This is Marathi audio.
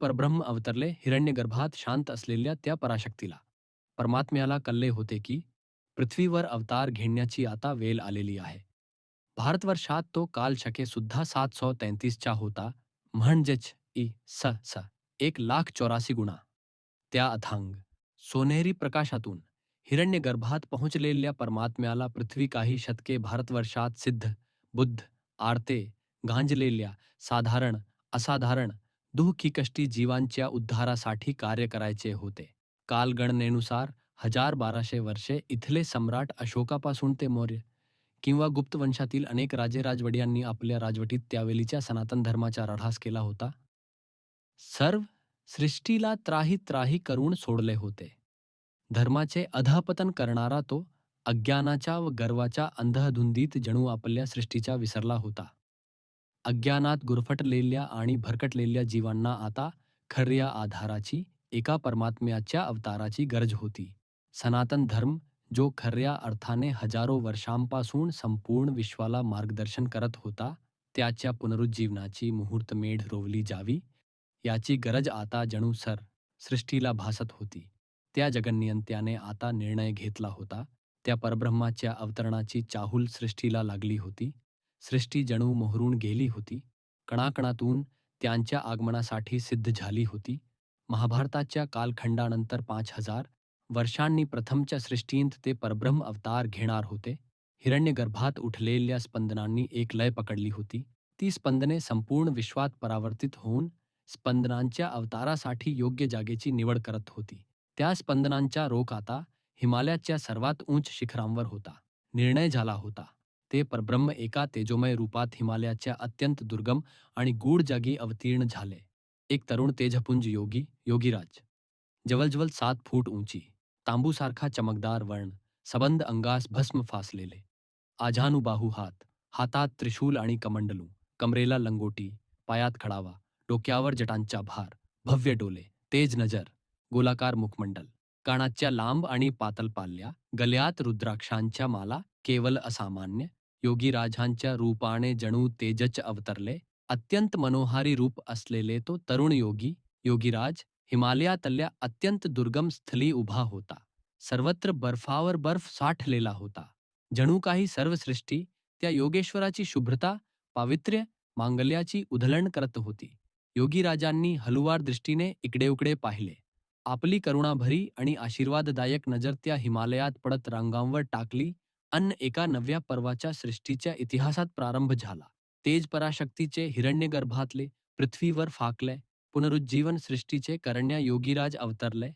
परब्रह्म अवतरले, हिरण्यगर्भात शांत असलेल्या त्या पराशक्तीला. परमात्म्याला कल्ले होते की, पृथ्वीवर अवतार घेण्याची आता वेल आलेली आहे. भारतवर्षात तो काल शके सुद्धा सात सौ तैंतीसचा होता. म्हणजेच इ स स, एक लाख चौरासी गुणा. त्या अथांग, सोनेरी प्रकाशातून, हिरण्यगर्भात पोहोचलेल्या परमात्म्याला पृथ्वी काही शतके भारतवर्षात सिद्ध, बुद्ध, आरते, गांजलेल्या, साधारण, असाधारण दुःखी कष्टी जीवांच्या उद्धारासाठी कार्य करायचे होते. कालगणनेनुसार हजार बाराशे वर्षे इथले सम्राट अशोकापासून ते मौर्य किंवा गुप्त वंशातील अनेक राजे राजवडियांनी आपल्या राजवटीत त्यावेळीच्या सनातन धर्माचा रढास केला होता. सर्व सृष्टीला त्राही त्राही करून सोडले होते. धर्माचे अधपतन करणारा तो अज्ञानाच्या व गर्वाच्या अंधधुंदीत जणू आपल्या सृष्टीचा विसरला होता. अज्ञानात गुरफटलेल्या आणि भरकटलेल्या जीवांना आता खर्या आधाराची एका परमात्म्याच्या अवताराची गरज होती. सनातन धर्म जो खऱ्या अर्थाने हजारो वर्षांपासून संपूर्ण विश्वाला मार्गदर्शन करत होता त्याच्या पुनरुज्जीवनाची मुहूर्तमेढ रोवली जावी याची गरज आता जणू सर सृष्टीला भासत होती. त्या जगन्नियंत्याने आता निर्णय घेतला होता. त्या परब्रह्माच्या अवतरणाची चाहूल सृष्टीला लागली होती. सृष्टी जणू मोहरून गेली होती. कणाकणातून त्यांच्या आगमनासाठी सिद्ध झाली होती. महाभारताच्या कालखंडानंतर पाच हजार वर्षांनी प्रथमच्या सृष्टींत ते परब्रह्म अवतार घेणार होते. हिरण्यगर्भात उठलेल्या स्पंदनांनी एक लय पकडली होती. ती स्पंदने संपूर्ण विश्वात परावर्तित होऊन स्पंदनांच्या अवतारासाठी योग्य जागेची निवड करत होती. त्या स्पंदनांचा रोख आता हिमालयाच्या सर्वात उंच शिखरांवर होता. निर्णय झाला होता. ते परब्रह्म एका तेजोमय रूपात हिमालयाच्या अत्यंत दुर्गम आणि गूढ जागी अवतीर्ण झाले. एक तरुण तेजपुंज योगी, योगीराज. जवळजवळ सात फूट उंची, तांबूसारखा चमकदार वर्ण सबंद अंगास भस्म फासलेले. आजानुबाहू हात, हातात त्रिशूल आणि कमंडलू, कमरेला लंगोटी, पायात खडावा, डोक्यावर जटांचा भार, भव्य डोले, तेज नज़र, गोलाकार मुखमंडल, कानाच्या लांब आणि पातल पाल्या, गल्यात रुद्राक्षांच्या माला केवल असामान्य योगीराजांच्या रूपाने जणू तेजच अवतरले. अत्यंत मनोहारी रूप असलेले तो तरुण योगी योगीराज हिमालयातल्या अत्यंत दुर्गम स्थली उभा होता. सर्वत्र बर्फावर बर्फ साठलेला होता. जणू काही सर्व सृष्टी त्या योगेश्वराची शुभ्रता पावित्र्य मांगल्याची उधळण करत होती. योगीराजांनी हलुवार दृष्टीने इकडे उकडे पाहिले. आपली करुणाभरी आणि आशीर्वाददायक नजर त्या हिमालयात पडत रांगांवर टाकली. अन्न एका नव्या पर्वाच्या सृष्टीच्या इतिहासात प्रारंभ झाला. तेज पराशक्तीचे हिरण्यगर्भातले पृथ्वीवर फाकले पुनरुज्जीवन सृष्टीचे करण्या योगीराज अवतरले